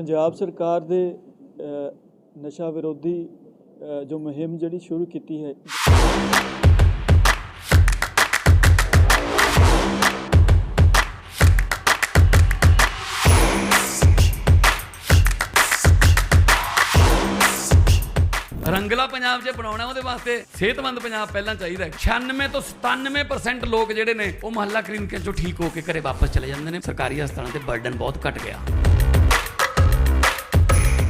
ਪੰਜਾਬ ਸਰਕਾਰ ਦੇ ਨਸ਼ਾ ਵਿਰੋਧੀ ਜੋ ਮੁਹਿੰਮ ਜਿਹੜੀ ਸ਼ੁਰੂ ਕੀਤੀ ਹੈ। ਰੰਗਲਾ ਪੰਜਾਬ ਜੇ ਬਣਾਉਣਾ ਉਹਦੇ ਵਾਸਤੇ ਸਿਹਤਮੰਦ ਪੰਜਾਬ ਪਹਿਲਾਂ ਚਾਹੀਦਾ ਹੈ। 96 ਤੋਂ 97% ਲੋਕ ਜਿਹੜੇ ਨੇ ਉਹ ਮਹੱਲਾ ਕਲੀਨਿਕਾਂ ਚੋਂ ਠੀਕ ਹੋ ਕੇ ਘਰੇ ਵਾਪਸ ਚਲੇ ਜਾਂਦੇ ਨੇ। ਸਰਕਾਰੀ ਹਸਪਤਾਲਾਂ ਤੇ ਬਰਡਨ ਬਹੁਤ ਘਟ ਗਿਆ।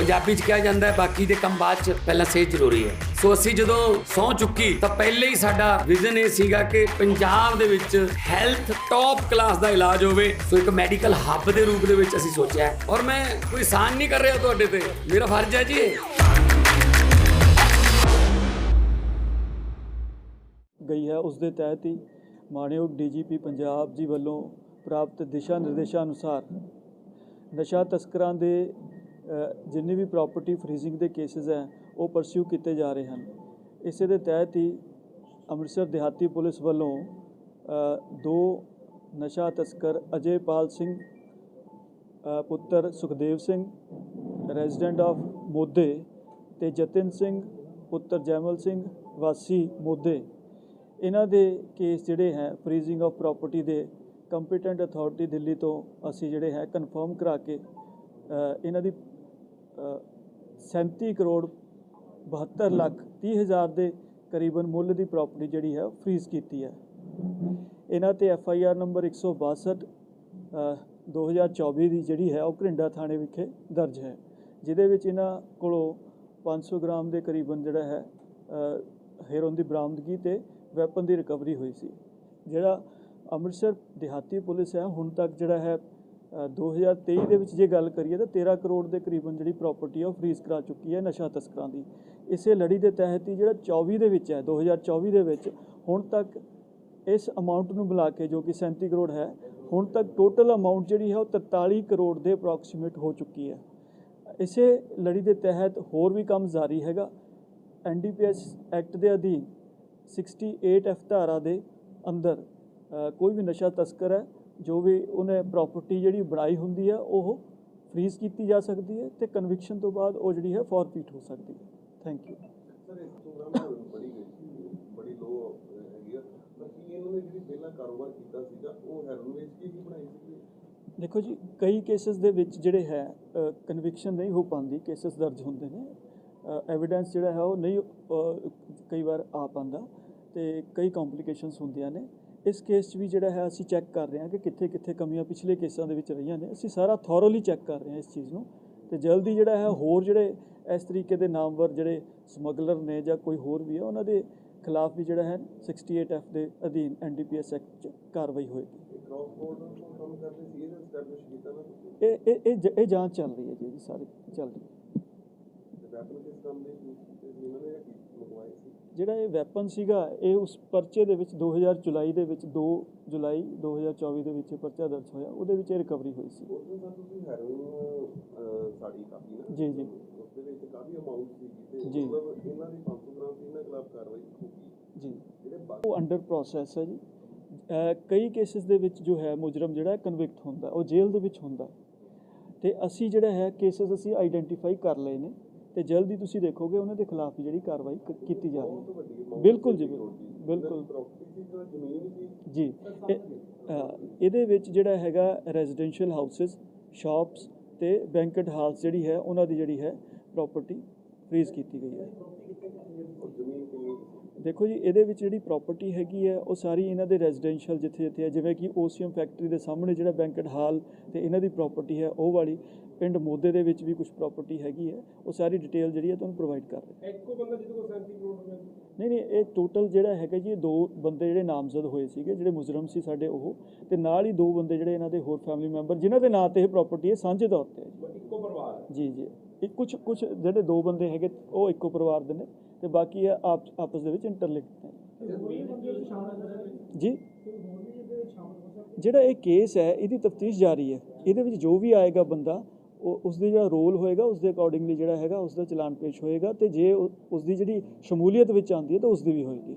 ਪੰਜਾਬੀ 'ਚ ਕਿਹਾ ਜਾਂਦਾ ਹੈ, ਬਾਕੀ ਦੇ ਕੰਮ ਬਾਅਦ 'ਚ ਪਹਿਲਾਂ ਸਿਹਤ ਜ਼ਰੂਰੀ ਹੈ। ਸੋ ਅਸੀਂ ਜਦੋਂ ਸਹੁੰ ਚੁੱਕੀ, ਤਾਂ ਪਹਿਲੇ ਹੀ ਸਾਡਾ ਵਿਜ਼ਨ ਇਹ ਸੀਗਾ ਕਿ ਪੰਜਾਬ ਦੇ ਵਿੱਚ ਹੈਲਥ ਟੌਪ ਕਲਾਸ ਦਾ ਇਲਾਜ ਹੋਵੇ। ਸੋ ਇੱਕ ਮੈਡੀਕਲ ਹੱਬ ਦੇ ਰੂਪ ਦੇ ਵਿੱਚ ਅਸੀਂ ਸੋਚਿਆ ਔਰ ਮੈਂ ਕੋਈ ਸਾਨ ਨਹੀਂ ਕਰ ਰਿਹਾ ਤੁਹਾਡੇ ਤੇ। ਮੇਰਾ ਫਰਜ਼ ਹੈ ਜੀ ਇਹ। ਗਈ ਹੈ ਉਸ ਦੇ ਤਹਿਤ ਹੀ ਮਾਣਯੋਗ ਡੀਜੀਪੀ ਪੰਜਾਬ ਜੀ ਵੱਲੋਂ ਪ੍ਰਾਪਤ ਦਿਸ਼ਾ ਨਿਰਦੇਸ਼ਾਂ ਅਨੁਸਾਰ ਨਸ਼ਾ ਤਸਕਰਾਂ ਦੇ ਜਿੰਨੇ ਵੀ ਪ੍ਰਾਪਰਟੀ ਫਰੀਜ਼ਿੰਗ ਦੇ ਕੇਸਿਸ ਹੈ, ਉਹ ਪਰਸਿਊ ਕੀਤੇ ਜਾ ਰਹੇ ਹਨ। ਇਸੇ ਦੇ ਤਹਿਤ ਹੀ ਅੰਮ੍ਰਿਤਸਰ ਦਿਹਾਤੀ ਪੁਲਿਸ ਵੱਲੋਂ ਦੋ ਨਸ਼ਾ ਤਸਕਰ ਅਜੇਪਾਲ ਸਿੰਘ ਪੁੱਤਰ ਸੁਖਦੇਵ ਸਿੰਘ ਰੈਜ਼ੀਡੈਂਟ ਆਫ ਮੋਦੇ ਤੇ ਜਤਿਨ ਸਿੰਘ, ਪੁੱਤਰ ਜੈਮਲ ਸਿੰਘ, ਵਾਸੀ ਮੋਦੇ। ਇਹਨਾਂ ਦੇ ਕੇਸ ਜਿਹੜੇ ਹੈ ਫਰੀਜ਼ਿੰਗ ਆਫ ਪ੍ਰਾਪਰਟੀ ਦੇ ਕੰਪੀਟੈਂਟ ਅਥਾਰਟੀ ਦਿੱਲੀ ਤੋਂ ਅਸੀਂ ਜਿਹੜੇ ਹੈ ਕਨਫਰਮ ਕਰਾ ਕੇ ਇਹਨਾਂ ਦੀ 37 ਕਰੋੜ 72 ਲੱਖ 30 ਹਜ਼ਾਰ ਦੇ ਕਰੀਬਨ ਮੁੱਲ ਦੀ ਪ੍ਰਾਪਰਟੀ ਜਿਹੜੀ ਹੈ ਫਰੀਜ਼ ਕੀਤੀ ਹੈ। ਇਹਨਾਂ ਤੇ ਐਫ ਆਈ ਆਰ ਨੰਬਰ 162 ਅ, 2024 ਦੀ ਜਿਹੜੀ ਹੈ ਉਹ ਘਰਿੰਡਾ ਥਾਣੇ ਵਿਖੇ ਦਰਜ ਹੈ। ਜਿਹਦੇ ਵਿੱਚ ਇਹਨਾਂ ਕੋਲੋਂ 500 ਗ੍ਰਾਮ ਦੇ ਕਰੀਬਨ ਜਿਹੜਾ ਹੈ ਅ, ਹੈਰੋਨ ਦੀ ਬਰਾਮਦਗੀ ਤੇ ਵੈਪਨ ਦੀ ਰਿਕਵਰੀ ਹੋਈ ਸੀ। ਜਿਹੜਾ ਅੰਮ੍ਰਿਤਸਰ ਦਿਹਾਤੀ ਪੁਲਿਸ ਹੈ ਹੁਣ ਤੱਕ ਜਿਹੜਾ ਹੈ 2023 ਦੇ ਵਿੱਚ ਜੇ ਗੱਲ ਕਰੀਏ ਤਾਂ 13 ਕਰੋੜ ਦੇ ਕਰੀਬਨ ਜਿਹੜੀ ਪ੍ਰਾਪਰਟੀ ਆ ਉਹ ਫਰੀਜ਼ ਕਰਾ ਚੁੱਕੀ ਹੈ ਨਸ਼ਾ ਤਸਕਰਾਂ ਦੀ। ਇਸੇ ਲੜੀ ਦੇ ਤਹਿਤ ਹੀ ਜਿਹੜਾ 24 ਦੇ ਵਿੱਚ ਹੈ 2024 ਦੇ ਵਿੱਚ, ਹੁਣ ਤੱਕ ਇਸ ਅਮਾਉਂਟ ਨੂੰ ਮਿਲਾ ਕੇ ਜੋ ਕਿ 37 ਕਰੋੜ ਹੈ, ਹੁਣ ਤੱਕ ਟੋਟਲ ਅਮਾਉਂਟ ਜਿਹੜੀ ਹੈ ਉਹ 43 ਕਰੋੜ ਦੇ ਅਪਰੋਕਸੀਮੇਟ ਹੋ ਚੁੱਕੀ ਹੈ। ਇਸੇ ਲੜੀ ਦੇ ਤਹਿਤ ਹੋਰ ਵੀ ਕੰਮ ਜਾਰੀ ਹੈਗਾ। ਐਨਡੀਪੀਐਸ ਐਕਟ ਦੇ ਅਧੀਨ 68 ਐਫ ਧਾਰਾ ਦੇ ਅੰਦਰ ਕੋਈ ਵੀ ਨਸ਼ਾ ਤਸਕਰ ਹੈ ਜੋ ਵੀ ਉਹਨੇ ਪ੍ਰਾਪਰਟੀ ਜਿਹੜੀ ਬਣਾਈ ਹੁੰਦੀ ਹੈ ਉਹ ਫ੍ਰੀਜ਼ ਕੀਤੀ ਜਾ ਸਕਦੀ ਹੈ ਤੇ ਕਨਵਿਕਸ਼ਨ ਤੋਂ ਬਾਅਦ ਉਹ ਜਿਹੜੀ ਹੈ ਫੋਰਫੀਟ ਹੋ ਸਕਦੀ ਹੈ। ਥੈਂਕ ਯੂ ਸਰ ਇਸ ਪ੍ਰੋਗਰਾਮ ਬੜੀ ਗਈ ਸੀ ਬੜੀ ਲੋ ਹੈਗੀ ਆ। ਪਰ ਕੀ ਇਹਨਾਂ ਨੇ ਜਿਹੜੀ ਪਹਿਲਾਂ ਕਾਰੋਬਾਰ ਕੀਤਾ ਸੀਗਾ ਉਹ ਹੈਰੋਨ ਵੇਚ ਕੇ ਹੀ ਬਣਾਈ ਸੀ? ਦੇਖੋ ਜੀ ਕਈ ਕੇਸਸ ਦੇ ਵਿੱਚ ਜਿਹੜੇ ਹੈ ਕਨਵਿਕਸ਼ਨ ਨਹੀਂ ਹੋ ਪਾਉਂਦੀ ਕੇਸਸ ਦਰਜ ਹੁੰਦੇ ਨੇ। ਐਵੀਡੈਂਸ ਜਿਹੜਾ ਹੈ ਉਹ ਨਹੀਂ ਕਈ ਵਾਰ ਆ ਪਾਉਂਦਾ ਤੇ ਕਈ ਕੰਪਲਿਕੇਸ਼ਨਸ ਹੁੰਦੀਆਂ ਨੇ। ਇਸ ਕੇਸ 'ਚ ਵੀ ਜਿਹੜਾ ਹੈ ਅਸੀਂ ਚੈੱਕ ਕਰ ਰਹੇ ਹਾਂ ਕਿ ਕਿੱਥੇ ਕਿੱਥੇ ਕਮੀਆਂ ਪਿਛਲੇ ਕੇਸਾਂ ਦੇ ਵਿੱਚ ਰਹੀਆਂ ਨੇ। ਅਸੀਂ ਸਾਰਾ ਥੋਰੋਲੀ ਚੈੱਕ ਕਰ ਰਹੇ ਹਾਂ ਇਸ ਚੀਜ਼ ਨੂੰ ਤੇ ਜਲਦੀ ਜਿਹੜਾ ਹੈ ਹੋਰ ਜਿਹੜੇ ਇਸ ਤਰੀਕੇ ਦੇ ਨਾਮਵਰ ਜਿਹੜੇ ਸਮਗਲਰ ਨੇ ਜਾਂ ਕੋਈ ਹੋਰ ਵੀ ਹੈ, ਉਹਨਾਂ ਦੇ ਖਿਲਾਫ ਵੀ ਜਿਹੜਾ ਹੈ 68 ਐਫ ਦੇ ਅਧੀਨ ਐਨਡੀਪੀਐਸ ਐਕਟ 'ਚ ਕਾਰਵਾਈ ਹੋਏਗੀ। ਇਹ ਇਹ ਇਹ ਇਹ ਜਾਂਚ ਚੱਲ ਰਹੀ ਹੈ ਜੀ ਇਹਦੀ ਸਾਰੀ ਚੱਲ ਰਹੀ ਹੈ। ਵੈਪਨ ਕਿਸ ਕੰਮ ਦੇ ਸੀ ਤੇ ਇਹਨਾਂ ਨੇ ਮੰਗਵਾਏ ਸੀ? ਜਿਹੜਾ ਇਹ ਵੈਪਨ ਸੀਗਾ ਇਹ ਉਸ ਪਰਚੇ ਦੇ ਵਿੱਚ 2000 ਜੁਲਾਈ ਦੇ ਵਿੱਚ 2 ਜੁਲਾਈ 2024 ਦੇ ਵਿੱਚ ਪਰਚਾ ਦਰਜ ਹੋਇਆ। ਉਹਦੇ ਵਿੱਚ ਇਹ ਰਿਕਵਰੀ ਹੋਈ ਸੀ। ਉਸ ਦਿਨ ਸਰ ਤੁਸੀਂ ਹੈਰੋਨ ਸਾੜੀ ਕਾਫੀ ਨਾ? ਜੀ ਜੀ। ਉਸ ਦੇ ਵਿੱਚ ਕਾਫੀ ਅਮਾਉਂਟ ਸੀ। ਤੇ ਜੀ। ਮਤਲਬ ਇਹਨਾਂ ਦੀ 500 ਗ੍ਰਾਮ ਸੀ ਇਹਨਾਂ ਖਿਲਾਫ ਕਾਰਵਾਈ ਹੋਊਗੀ ਜੀ। ਜਿਹੜੇ ਬਾਕੀ ਉਹ ਅੰਡਰ ਪ੍ਰੋਸੈਸ ਹੈ ਜੀ। ਕਈ ਕੇਸਿਸ ਦੇ ਵਿੱਚ ਜੋ ਹੈ ਮੁਜਰਮ ਜਿਹੜਾ ਕਨਵਿਕਟ ਹੁੰਦਾ। ਉਹ ਜੇਲ੍ਹ ਦੇ ਵਿੱਚ ਹੁੰਦਾ। ਤੇ ਅਸੀਂ ਜਿਹੜਾ ਹੈ ਕੇਸਿਸ ਅਸੀਂ ਆਈਡੈਂਟੀਫਾਈ ਕਰ ਲਏ ਨੇ। ਤੇ ਜਲਦੀ ਤੁਸੀਂ ਦੇਖੋਗੇ ਉਹਨਾਂ ਦੇ ਖਿਲਾਫ ਵੀ ਜਿਹੜੀ ਕਾਰਵਾਈ ਕ- ਕੀਤੀ ਜਾ ਰਹੀ ਹੈ। ਬਿਲਕੁਲ ਜੀ ਬਿਲਕੁਲ ਬਿਲਕੁਲ। ਜੀ ਇਹ- ਅ, ਇਹਦੇ ਵਿੱਚ ਜਿਹੜਾ ਹੈਗਾ ਰੈਜ਼ੀਡੈਂਸ਼ੀਅਲ ਹਾਊਸਸ ਸ਼ਾਪਸ ਤੇ ਬੈਂਕਟ ਹਾਲਸ ਜਿਹੜੀ ਹੈ ਉਹਨਾਂ ਦੀ ਜਿਹੜੀ ਹੈ ਪ੍ਰਾਪਰਟੀ ਫ੍ਰੀਜ਼ ਕੀਤੀ ਗਈ ਹੈ। ਦੇਖੋ ਜੀ ਇਹਦੇ ਵਿੱਚ ਜਿਹੜੀ ਪ੍ਰਾਪਰਟੀ ਹੈਗੀ ਹੈ ਉਹ ਸਾਰੀ ਇਹਨਾਂ ਦੇ ਰੈਜ਼ੀਡੈਂਸ਼ੀਅਲ ਜਿੱਥੇ ਜਿੱਥੇ ਹੈ ਜਿਵੇਂ ਕਿ ਓਸੀਐਮ ਫੈਕਟਰੀ ਦੇ ਸਾਹਮਣੇ ਜਿਹੜਾ ਬੈਂਕਟ ਹਾਲ ਤੇ ਇਹਨਾਂ ਦੀ ਪ੍ਰਾਪਰਟੀ ਹੈ ਉਹ ਵਾਲੀ। ਪਿੰਡ ਮੋਦੇ ਦੇ ਵਿੱਚ ਵੀ ਕੁਝ ਪ੍ਰਾਪਰਟੀ ਹੈਗੀ ਹੈ ਉਹ ਸਾਰੀ ਡਿਟੇਲ ਜਿਹੜੀ ਹੈ ਤੁਹਾਨੂੰ ਪ੍ਰੋਵਾਈਡ ਕਰ ਰਹੇ। ਇੱਕੋ ਬੰਦਾ ਜਿਹਦੇ ਕੋਲ ਨਹੀਂ ਨਹੀਂ ਇਹ ਟੋਟਲ ਜਿਹੜਾ ਹੈਗਾ ਜੀ ਇਹ ਦੋ ਬੰਦੇ ਜਿਹੜੇ ਨਾਮਜ਼ਦ ਹੋਏ ਸੀਗੇ ਜਿਹੜੇ ਮੁਜਰਮ ਸੀ ਸਾਡੇ ਉਹ ਤੇ ਨਾਲ ਹੀ ਦੋ ਬੰਦੇ ਜਿਹੜੇ ਇਹਨਾਂ ਦੇ ਹੋਰ ਫੈਮਿਲੀ ਮੈਂਬਰ ਜਿਨ੍ਹਾਂ ਦੇ ਨਾਂ ਤੇ ਇਹ ਪ੍ਰਾਪਰਟੀ ਹੈ ਸਾਂਝੇ ਤੌਰ ਤੇ। ਇੱਕੋ ਪਰਿਵਾਰ ਜੀ ਜੀ। ਇਹ ਕੁਝ ਕੁਝ ਜਿਹੜੇ ਦੋ ਬੰਦੇ ਹੈਗੇ ਉਹ ਇੱਕੋ ਪਰਿਵਾਰ ਦੇ ਨੇ ਤੇ ਬਾਕੀ ਇਹ ਆਪ ਆਪਸ ਦੇ ਵਿੱਚ ਇੰਟਰਲਿੰਕਡ ਨੇ। ਜੀ? ਜਿਹੜਾ ਇਹ ਕੇਸ ਹੈ ਇਹਦੀ ਤਫਤੀਸ਼ ਜਾਰੀ ਹੈ। ਇਹਦੇ ਵਿੱਚ ਜੋ ਵੀ ਆਏਗਾ ਬੰਦਾ ਉਸ ਦੇ ਜਿਹੜਾ ਰੋਲ ਹੋਏਗਾ ਉਸ ਦੇ ਅਕੋਰਡਿੰਗਲੀ ਜਿਹੜਾ ਹੈਗਾ ਉਸ ਦਾ ਚਲਾਨ ਪੇਸ਼ ਹੋਏਗਾ ਤੇ ਜੇ ਉਸ ਦੀ ਜਿਹੜੀ ਸ਼ਮੂਲੀਅਤ ਵਿੱਚ ਆਉਂਦੀ ਹੈ ਤਾਂ ਉਸ ਦੀ ਵੀ ਹੋਏਗੀ।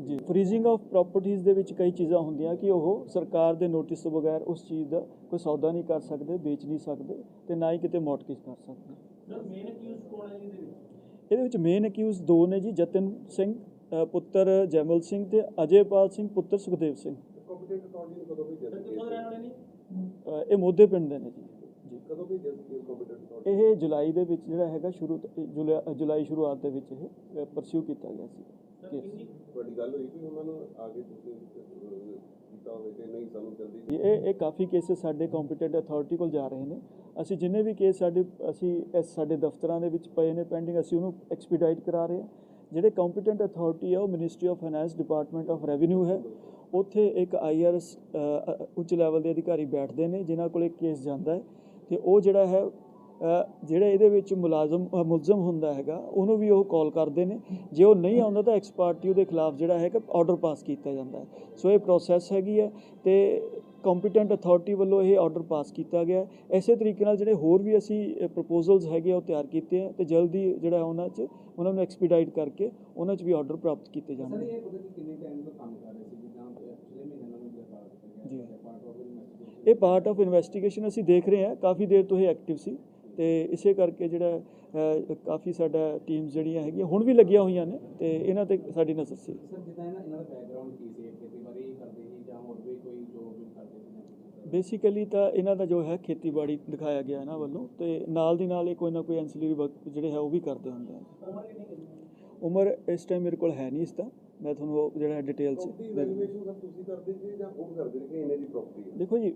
ਜੀ ਫਰੀਜ਼ਿੰਗ ਆਫ ਪ੍ਰਾਪਰਟੀਆਂ ਦੇ ਵਿੱਚ ਕਈ ਚੀਜ਼ਾਂ ਹੁੰਦੀਆਂ ਕਿ ਉਹ ਸਰਕਾਰ ਦੇ ਨੋਟਿਸ ਤੋਂ ਬਗੈਰ ਉਸ ਚੀਜ਼ ਦਾ ਕੋਈ ਸੌਦਾ ਨਹੀਂ ਕਰ ਸਕਦੇ ਵੇਚ ਨਹੀਂ ਸਕਦੇ ਤੇ ਨਾ ਹੀ ਕਿਤੇ ਮੌਟਗੇਜ ਕਰ ਸਕਦੇ। ਸਰ ਮੇਨ ਅਕਿਊਜ਼ ਕੌਣ ਹੈ ਜੀ ਇਹਦੇ ਵਿੱਚ? ਇਹਦੇ ਵਿੱਚ ਮੇਨ ਅਕਿਊਜ਼ ਦੋ ਨੇ ਜੀ ਜਤਨ ਸਿੰਘ ਪੁੱਤਰ ਜੈਮਲ ਸਿੰਘ ਤੇ ਅਜੇਪਾਲ ਸਿੰਘ ਪੁੱਤਰ ਸੁਖਦੇਵ ਸਿੰਘ। ਕੰਪੀਟੈਂਟ ਕਦੋਂ ਸਰ ਸੀ ਕਿੱਥੋਂ ਦੇ ਰਹਿਣ ਵਾਲੇ ਨੇ ਅ, ਇਹ ਮੋਦੇ ਪਿੰਡ ਦੇ ਨੇ ਜੀ। ਜੀ ਕਦੋਂ ਭੇਜਿਆ ਸੀ ਕੰਪੀਟੈਂਟ ਅਥਾਰਟੀ ਇਹ ਜੁਲਾਈ ਦੇ ਵਿੱਚ ਜਿਹੜਾ ਹੈਗਾ ਸ਼ੁਰੂ ਜੁਲਾਈ ਸ਼ੁਰੂਆਤ ਦੇ ਵਿੱਚ ਇਹ ਪਰਸਿਊ ਕੀਤਾ ਗਿਆ ਸੀ। ਤੁਹਾਡੀ ਗੱਲ ਹੋਈ ਕਿ ਉਹਨਾਂ ਨੂੰ ਆਗੇ ਇਹ ਇਹ ਕਾਫੀ ਕੇਸਿਸ ਸਾਡੇ ਕੰਪੀਟੈਂਟ ਅਥਾਰਟੀ ਕੋਲ ਜਾ ਰਹੇ ਨੇ। ਅਸੀਂ ਜਿੰਨੇ ਵੀ ਕੇਸ ਸਾਡੇ ਅਸੀਂ ਇਸ ਸਾਡੇ ਦਫ਼ਤਰਾਂ ਦੇ ਵਿੱਚ ਪਏ ਨੇ ਪੈਂਡਿੰਗ ਅਸੀਂ ਉਹਨੂੰ ਐਕਸਪੀਡਾਈਟ ਕਰਾ ਰਹੇ ਹਾਂ। ਜਿਹੜੇ ਕੰਪੀਟੈਂਟ ਅਥਾਰਟੀ ਹੈ ਉਹ ministry of finance department of revenue ਹੈ। ਉੱਥੇ ਇੱਕ ਆਈਆਰਐਸ ਉੱਚ ਲੈਵਲ ਦੇ ਅਧਿਕਾਰੀ ਬੈਠਦੇ ਨੇ, ਜਿਨ੍ਹਾਂ ਕੋਲ ਕੇਸ ਜਾਂਦਾ ਹੈ ਤੇ ਉਹ ਜਿਹੜਾ ਹੈ ਜਿਹੜਾ ਇਹਦੇ ਵਿੱਚ ਮੁਲਾਜ਼ਮ ਮੁਲਜ਼ਮ ਹੁੰਦਾ ਹੈਗਾ, ਉਹਨੂੰ ਵੀ ਉਹ ਕਾਲ ਕਰਦੇ ਨੇ। ਜੇ ਉਹ ਨਹੀਂ ਆਉਂਦਾ ਤਾਂ ਐਕਸਪਾਰਟੀ ਉਹਦੇ ਖਿਲਾਫ ਜਿਹੜਾ ਹੈਗਾ ਕਿ ਆਰਡਰ ਪਾਸ ਕੀਤਾ ਜਾਂਦਾ ਹੈ। ਸੋ ਇਹ ਪ੍ਰੋਸੈਸ ਹੈਗੀ ਹੈ ਤੇ ਕੰਪੀਟੈਂਟ ਅਥਾਰਟੀ ਵੱਲੋਂ ਇਹ ਆਰਡਰ ਪਾਸ ਕੀਤਾ ਗਿਆ ਹੈ। ਐਸੇ ਤਰੀਕੇ ਨਾਲ ਜਿਹੜੇ ਹੋਰ ਵੀ ਅਸੀਂ ਪ੍ਰਪੋਜ਼ਲਸ ਹੈਗੇ ਆ, ਉਹ ਤਿਆਰ ਕੀਤੇ ਆ ਤੇ ਜਲਦੀ ਜਿਹੜਾ ਉਹਨਾਂ 'ਚ, ਉਹਨਾਂ ਨੂੰ ਐਕਸਪੀਡਾਈਟ ਕਰਕੇ ਉਹਨਾਂ 'ਚ ਵੀ ਆਰਡਰ ਪ੍ਰਾਪਤ ਕੀਤੇ ਜਾਣਗੇ। ਇਹ ਕਿੰਨੇ ਟਾਈਮ ਤੋਂ ਕੰਮ ਕਰ ਰਹੇ ਸੀ ਜਿੱਦਾਂ ਪਿਛਲੇ ਮਹੀਨੇ ਨਾਲ ਨੂੰ ਗ੍ਰਿਫਤਾਰ ਕੀਤਾ ਜੀ। ਗਿਆ ਪਾਰਟ ਆਫ ਇਨਵੈਸਟੀਗੇਸ਼ਨ ਇਹ ਪਾਰਟ ਆਫ ਇਨਵੈਸਟੀਗੇਸ਼ਨ ਅਸੀਂ ਦੇਖ ਰਹੇ ਹਾਂ। ਕਾਫੀ ਦੇਰ ਤੋਂ ਇਹ ਐਕਟਿਵ ਸੀ ਤੇ ਇਸੇ ਕਰਕੇ ਜਿਹੜਾ ਕਾਫੀ ਸਾਡਾ ਟੀਮਸ ਜਿਹੜੀਆਂ ਹੈਗੀਆਂ ਹੁਣ ਵੀ ਲੱਗੀਆਂ ਹੋਈਆਂ ਨੇ ਤੇ ਇਹਨਾਂ ਤੇ ਸਾਡੀ ਨਜ਼ਰ ਸੀ। ਸਰ ਜਿੱਦਾਂ ਇਹਨਾਂ ਇਹਨਾਂ ਦਾ ਬੈਕਗ੍ਰਾਉਂਡ ਕੀ ਸੀ? ਖੇਤੀਬਾੜੀ ਕਰਦੇ ਸੀ ਜਾਂ ਹੋਰ ਵੀ ਕੋਈ ਜੋਬ ਵੀ ਕਰਦੇ ਸੀ ਜਾਂ ਕੁਛ ਇਸ ਬੇਸਿਕਲੀ ਤਾਂ ਇਹਨਾਂ ਦਾ ਜੋ ਹੈ ਖੇਤੀਬਾੜੀ ਦਿਖਾਇਆ ਗਿਆ ਇਹਨਾਂ ਵੱਲੋਂ ਤੇ ਨਾਲ ਦੀ ਨਾਲ ਇਹ ਕੋਈ ਨਾ ਕੋਈ ਐਂਸਿਲਰੀ ਵਰਕ ਜਿਹੜੇ ਹੈ ਉਹ ਵੀ ਕਰਦੇ ਹੁੰਦੇ ਹਨ। ਉਮਰ ਇਸ ਟਾਈਮ ਮੇਰੇ ਕੋਲ ਹੈ ਨਹੀਂ ਇਸ ਦਾ ਮੈਂ ਤੁਹਾਨੂੰ ਉਹ ਜਿਹੜਾ ਡਿਟੇਲ ਚ ਪ੍ਰਾਪਰਟੀ ਦੇ ਦੂੰ। ਵੈਲੂਏਸ਼ਨ ਸਰ ਤੁਸੀਂ ਕਰਦੇ ਜੀ ਜਾਂ ਉਹ ਕਰਦੇ ਨੇ ਕਿ ਇਹਨੇ ਦੀ ਪ੍ਰਾਪਰਟੀ ਹੈ? ਦੇਖੋ ਜੀ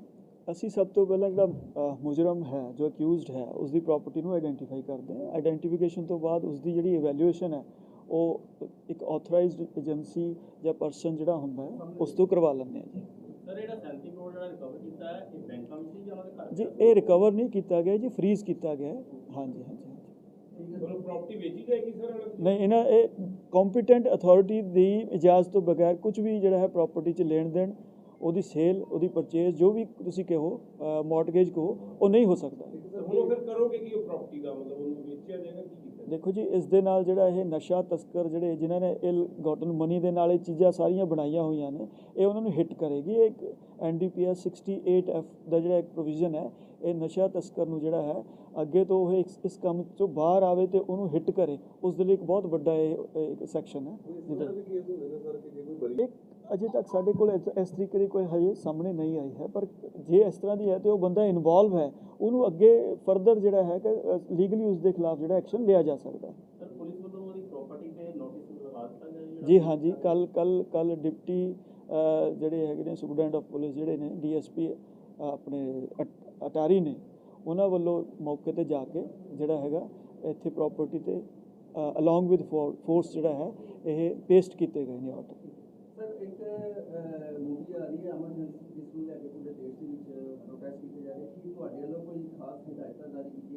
ਅਸੀਂ ਸਭ ਤੋਂ ਪਹਿਲਾਂ ਜਿਹੜਾ ਅ, ਮੁਜਰਮ ਹੈ ਜੋ ਅਕਿਊਜ਼ਡ ਹੈ ਉਸ ਦੀ ਪ੍ਰਾਪਰਟੀ ਨੂੰ ਆਇਡੈਂਟੀਫਾਈ ਕਰਦੇ ਹਾਂ। ਆਇਡੈਂਟੀਫਿਕੇਸ਼ਨ ਤੋਂ ਬਾਅਦ ਉਸ ਦੀ ਜਿਹੜੀ ਇਵੈਲੂਏਸ਼ਨ ਹੈ ਉਹ ਇੱਕ ਆਥੋਰਾਈਜ਼ਡ ਏਜੰਸੀ ਜਾਂ ਪਰਸਨ ਜਿਹੜਾ ਹੁੰਦਾ ਹੈ ਉਸ ਤੋਂ ਕਰਵਾ ਲੈਂਦੇ ਹਾਂ ਜੀ। ਸਰ ਜਿਹੜਾ 37 ਕਰੋੜ ਜਿਹੜਾ ਰਿਕਵਰ ਕੀਤਾ ਹੈ ਇਹ ਬੈਂਕਾਂ ਵਿੱਚ ਸੀ ਜਾਂ ਉਹਨਾਂ ਦੇ ਘਰ ਜੀ ਇਹ ਰਿਕਵਰ ਨਹੀਂ ਕੀਤਾ ਗਿਆ ਜੀ ਫ੍ਰੀਜ਼ ਕੀਤਾ ਗਿਆ ਹੈ। ਹਾਂਜੀ ਹਾਂਜੀ। ਹਾਂਜੀ ਤੁਹਾਨੂੰ ਪ੍ਰਾਪਰਟੀ ਵੇਚੀ ਜਾਏਗੀ ਸਰ ਨਹੀਂ ਇਹਨਾਂ ਇਹ ਕੰਪੀਟੈਂਟ ਅਥਾਰਟੀ ਦੀ ਇਜਾਜ਼ਤ ਤੋਂ ਬਗੈਰ ਕੁਝ ਵੀ ਜਿਹੜਾ ਹੈ ਪ੍ਰਾਪਰਟੀ 'ਚ ਲੈਣ ਦੇਣ ਉਹਦੀ ਸੇਲ ਉਹਦੀ ਪਰਚੇਜ਼ ਜੋ ਵੀ ਤੁਸੀਂ ਕਹੋ ਮਾਰਟਗੇਜ ਕਹੋ ਉਹ ਨਹੀਂ ਹੋ ਸਕਦਾ। ਹੁਣ ਫਿਰ ਕਰੋਗੇ ਕੀ ਉਹ ਪ੍ਰਾਪਰਟੀ ਦਾ ਮਤਲਬ ਉਹਨੂੰ ਵੇਚਿਆ ਜਾਏਗਾ ਕੀ ਕੀਤਾ ਦੇਖੋ ਜੀ ਇਸ ਦੇ ਨਾਲ ਜਿਹੜਾ ਇਹ ਨਸ਼ਾ ਤਸਕਰ ਜਿਹੜੇ ਜਿਨ੍ਹਾਂ ਨੇ ਇਲ ਗਾਟਨ ਮਨੀ ਦੇ ਨਾਲ ਇਹ ਚੀਜ਼ਾਂ ਸਾਰੀਆਂ ਬਣਾਈਆਂ ਹੋਈਆਂ ਨੇ ਇਹ ਉਹਨਾਂ ਨੂੰ ਹਿੱਟ ਕਰੇਗੀ। ਇਹ ਇੱਕ ਐਨਡੀਪੀਐਸ 68 ਐਫ ਦਾ ਜਿਹੜਾ ਇੱਕ ਪ੍ਰੋਵੀਜ਼ਨ ਹੈ ਇਹ ਨਸ਼ਾ ਤਸਕਰ ਨੂੰ ਜਿਹੜਾ ਹੈ ਅੱਗੇ ਤੋਂ ਉਹ ਇਸ ਕੰਮ ਤੋਂ ਬਾਹਰ ਆਵੇ ਤੇ ਉਹਨੂੰ ਹਿੱਟ ਕਰੇ ਉਸ ਦੇ ਲਈ ਇੱਕ ਬਹੁਤ ਵੱਡਾ ਇਹ ਸੈਕਸ਼ਨ ਹੈ। ਜੇ ਇੱਕ ਅਜੇ ਤੱਕ ਸਾਡੇ ਕੋਲ ਇਸ- ਤਰੀਕੇ ਦੀ ਕੋਈ ਹਜੇ ਸਾਹਮਣੇ ਨਹੀਂ ਆਈ ਹੈ ਪਰ ਜੇ ਇਸ ਤਰ੍ਹਾਂ ਦੀ ਹੈ ਤੇ ਉਹ ਬੰਦਾ ਇਨਵੋਲਵ ਹੈ ਉਹਨੂੰ ਅੱਗੇ ਫਰਦਰ ਜਿਹੜਾ ਹੈ ਕਿ ਲੀਗਲੀ ਉਸ ਦੇ ਖਿਲਾਫ ਜਿਹੜਾ ਐਕਸ਼ਨ ਲਿਆ ਜਾ ਸਕਦਾ ਹੈ। ਸਰ ਪੁਲਿਸ ਵੱਲੋਂ ਉਹਦੀ ਪ੍ਰਾਪਰਟੀ ਤੇ ਨੋਟਿਸ ਲਗਾ ਦਿੱਤਾ ਗਿਆ ਜਿਹੜਾ? ਜੀ ਹਾਂਜੀ ਕੱਲ ਕੱਲ ਕੱਲ ਡਿਪਟੀ ਜਿਹੜੇ ਹੈਗੇ ਨੇ ਸੁਪਰਡੈਂਟ ਆਫ ਪੁਲਿਸ ਜਿਹੜੇ ਨੇ ਡੀਐਸਪੀ ਆਪਣੇ ਅਟਾਰੀ ਨੇ, ਉਹਨਾਂ ਵੱਲੋਂ ਮੌਕੇ ਤੇ ਜਾ ਕੇ ਜਿਹੜਾ ਹੈਗਾ ਇੱਥੇ ਪ੍ਰਾਪਰਟੀ ਤੇ ਅਲੋਂਗ ਵਿਦ ਫੋਰਸ ਜਿਹੜਾ ਹੈ, ਇਹ ਪੇਸਟ ਕੀਤੇ ਗਏ ਨੇ ਆਰਡਰ ਸਰ, ਇੱਕ ਮੂਵੀ ਆ ਰਹੀ ਹੈ ਅਮਰਜੈਂਸੀ ਜਿਸ ਨੂੰ ਲੈ ਕੇ ਪੂਰੇ ਦੇਸ਼ ਦੇ ਵਿੱਚ ਪ੍ਰੋਟੈਸਟ ਕੀਤੇ ਜਾ ਰਹੇ, ਕੀ ਤੁਹਾਡੇ ਵੱਲੋਂ ਕੋਈ ਖਾਸ ਹਦਾਇਤਾਂ ਜਾਰੀ ਕੀਤੀਆਂ